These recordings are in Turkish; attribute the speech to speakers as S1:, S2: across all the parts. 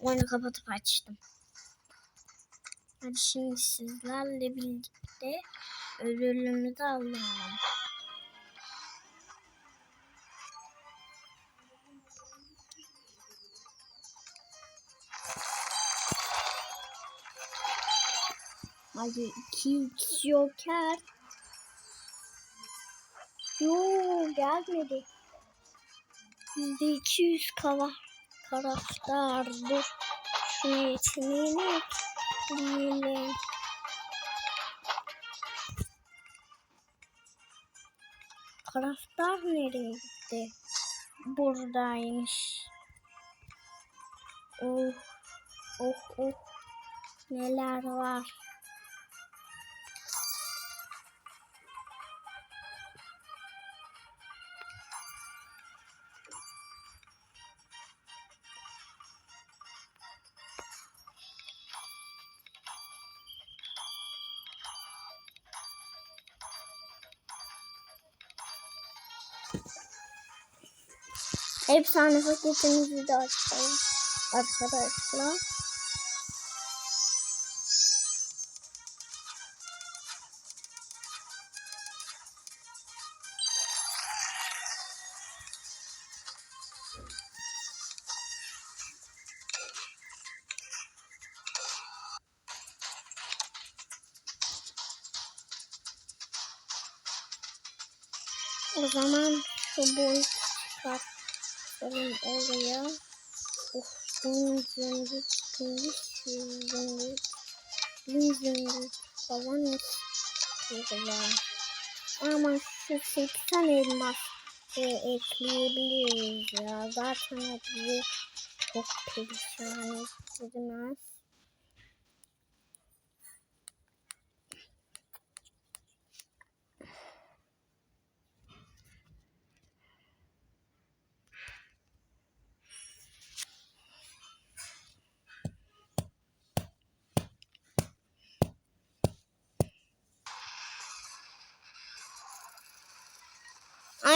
S1: Oyunu kapatıp açtım. Hadi şimdi sizlerle birlikte ödülümüzü alalım. Hadi 2x joker. Yo gelmedi. Bizde 200 kava karakter. Dur. Şunu yeteneğini ekleyelim. Karakter nereye gitti? Buradaymış. Oh, oh, oh. Neler var? Efsane paketimizi de açalım arkadaşlar. O zaman şu boy çıkartalım oraya. Of, bunun zümrüt, gümüş, zümrüt, bin zümrüt falan istiyorlar. Ama şu 80 elmas e, ekleyebiliriz ya. Zaten bizi çok perişan ettirmez.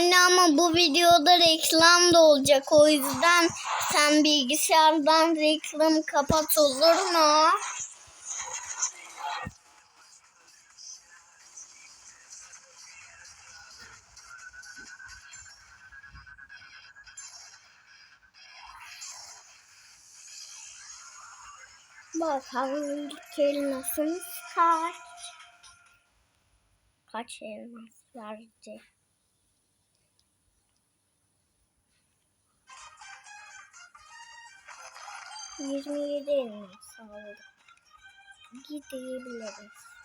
S1: Anne ama bu videoda reklam da olacak. O yüzden sen bilgisayardan reklam kapat olur mu? Bakalım elmasımız kaç? Kaç elmas verdi? 27 elmas aldı. Gidebiliriz.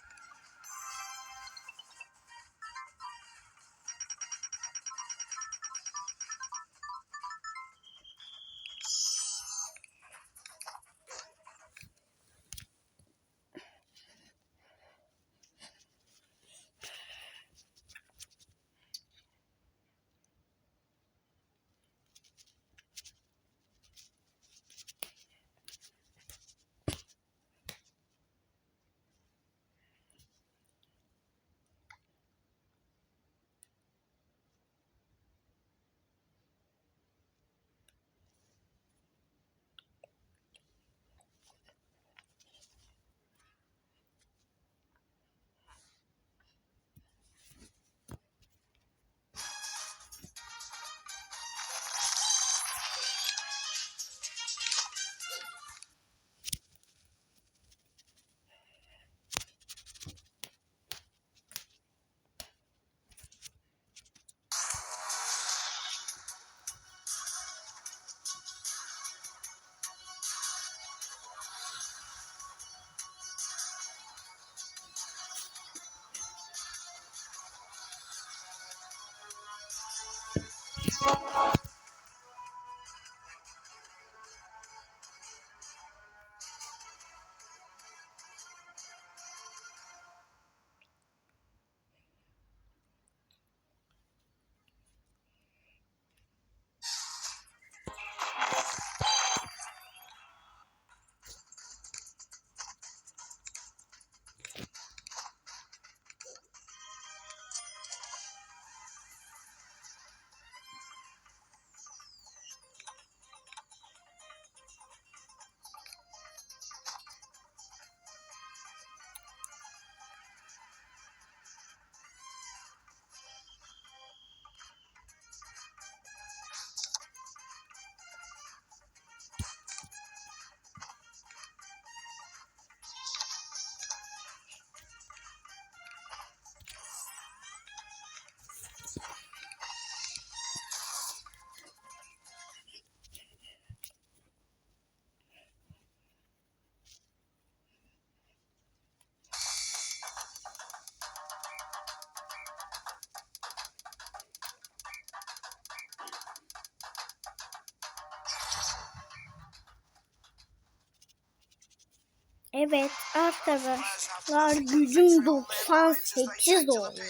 S1: Evet arkadaşlar gücüm 98 oldu.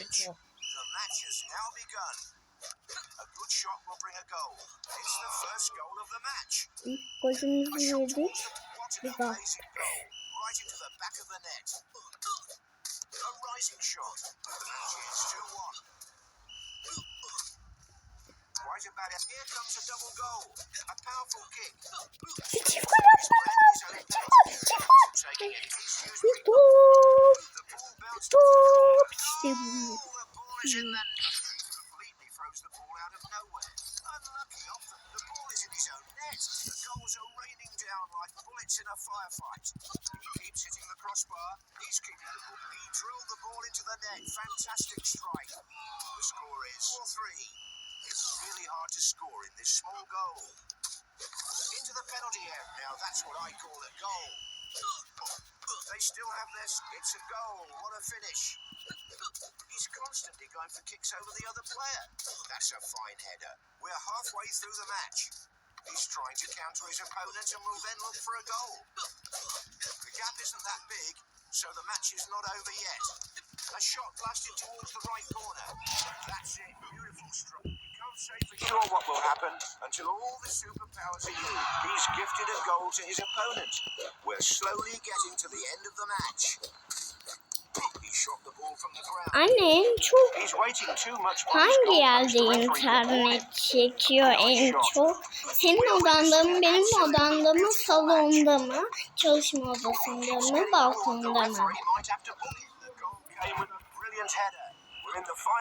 S1: İlk golümüzü yedik.
S2: towards the, what an
S1: Güzel.
S2: amazing goal. Right into the back of the net. A rising shot. The match is 2-1. Quite about it. Here comes a double goal. A powerful kick.
S1: Çift gol
S2: His brand is
S1: attı.
S2: a
S1: Çift gol, çift gol.
S2: taking it. He's used
S1: Bir
S2: it.
S1: top.
S2: The ball bounced
S1: Top. İşte bu.
S2: Oh, the ball is in the completely throws the ball out of nowhere. Unlucky off the, the ball is in his own net. The goals are raining down like bullets in a firefight. He keeps hitting the crossbar. He's keeping the ball. He drilled the ball into the net. Fantastic strike. The score is 4-3. It's really hard to score in this small goal. Into the penalty area. Now that's what I call a goal. They still have this. It's a goal. What a finish. He's constantly going for kicks over the other player. That's a fine header. We're halfway through the match. He's trying to counter his opponent and will then look for a goal. The gap isn't that big, so the match is not over yet. A shot blasted towards the right corner. That's it. Beautiful stroke. We can't say for sure what will happen until all the superpowers are used. He's gifted a goal to his opponent. We're slowly getting to the end of the match. He shot the ball from the ground.
S1: Anne en çok hangi yerde internet çekiyor en çok? Senin odanda mı, benim odamda mı, salonda mı, çalışma odasında mı, balkonda mı?
S2: Referee might have to book it. The goal came with a brilliant header. We're in the final 10 seconds of the game.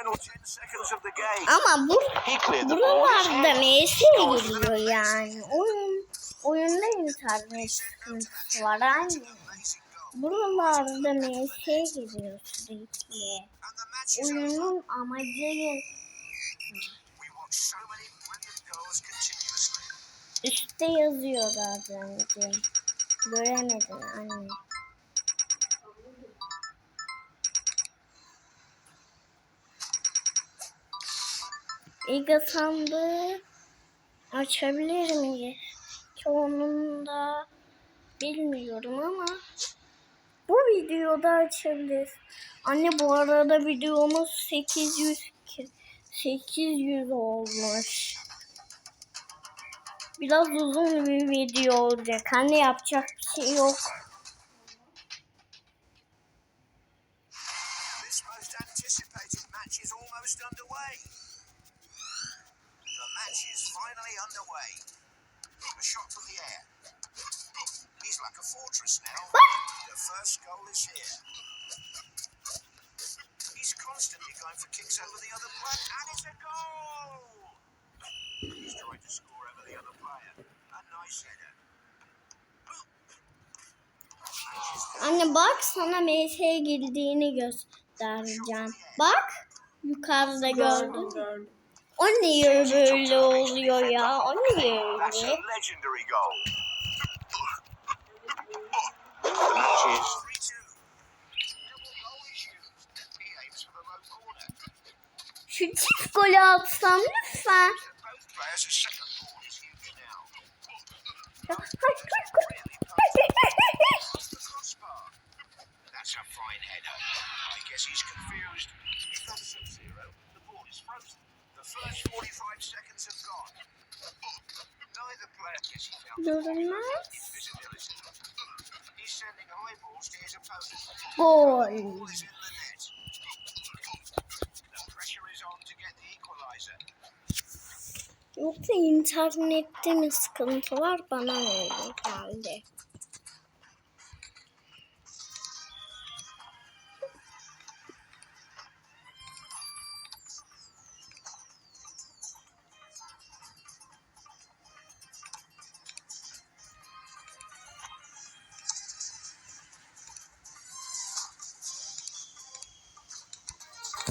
S1: Ama bu buralarda. MS geliyor yani. Oyun, oyunda internet sıkıntısı var anne. Buralarda MS geliyor sürekli. Oyunun amacı üstte yazıyor az önce. Göremedin anne. İga sandığı açabilir miyiz? Çoğununda bilmiyorum ama bu videoda açabiliriz. Anne bu arada videomuz 800 ki- 800 olmuş. Biraz uzun bir video olacak. Anne yapacak bir şey yok.
S2: This most anticipated match is almost underway. The match is finally underway. A shot from the air. He's like a fortress now. The first goal is here. He's constantly going for kicks over the other player, and it's a goal! He's trying to score over the other player. A nice header.
S1: Anne bak sana MS girdiğini göstereceğim. Bak yukarıda gördün. O niye böyle oluyor ya? O niye
S2: That's a
S1: öyle?
S2: legendary goal. The match is 3-2. Double goal is used. He aims for the low corner.
S1: Şu çift golü atsam lütfen.
S2: The crossbar. That's a fine header. I guess he's confused. If that's sub-zero, the ball is frozen. The first 45 seconds have gone. Neither player guess he found
S1: Görünmez. Gol. Yoksa internette mi sıkıntı var? Bana öyle geldi.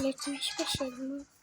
S1: Yetmiş beş elma.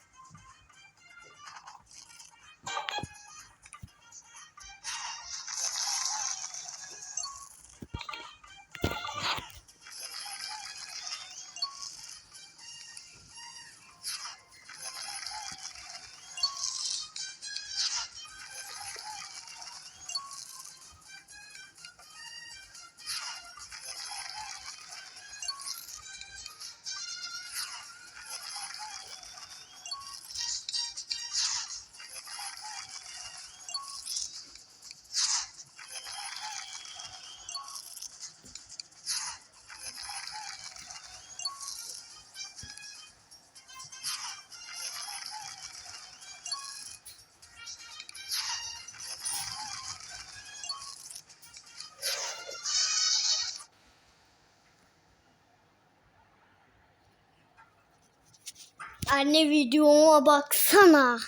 S1: Anne videoma baksana.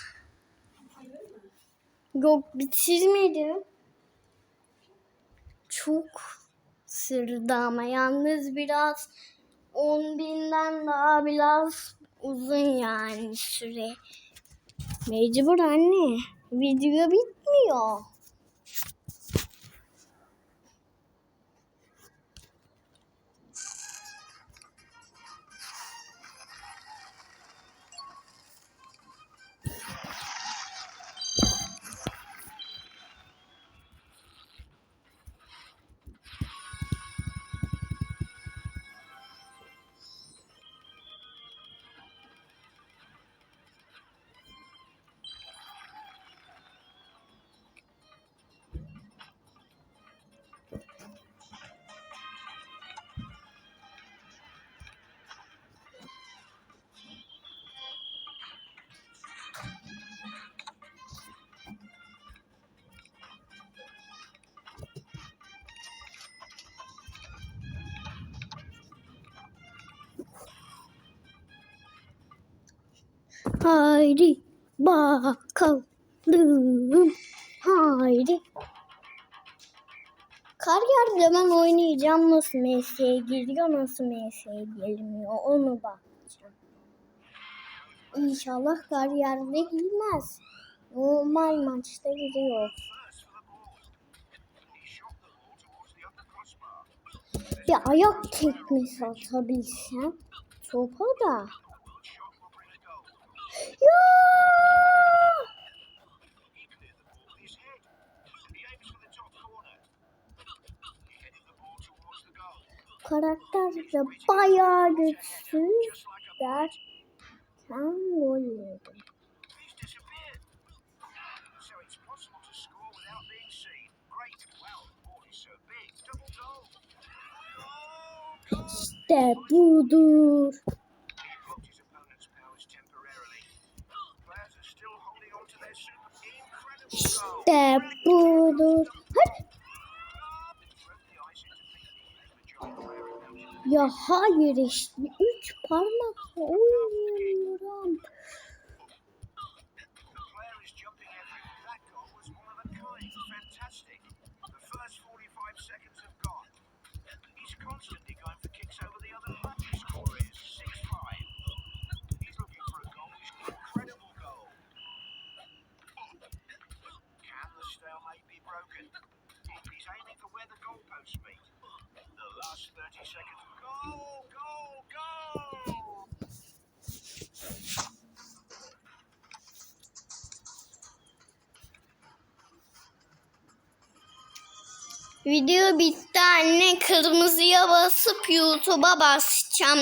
S1: Yok bitirmedim. Çok sırdı ama yalnız biraz 10 binden daha biraz uzun yani süre. Mecbur anne. Video bitmiyor. Haydi bakalım. Haydi. Kar yağdı ben oynayacağım. Nasıl mesleğe giriyor, nasıl mesleğe girmiyor onu bakacağım. İnşallah kar yerde girmez. Normal maçta
S2: crossbar.
S1: Bir ayak tekmesi atabilsem topa da. Karakter de bayağı güçsüz derken gol yedim.
S2: He's disappeared. Giant player approaches.
S1: Ya hayır işte üç parmakla oynayamıyorum.
S2: Where the goalposts meet. The last 30 seconds. Goal! Goal! Goal!
S1: Video bitti anne kırmızıya basıp YouTube'a basacağım.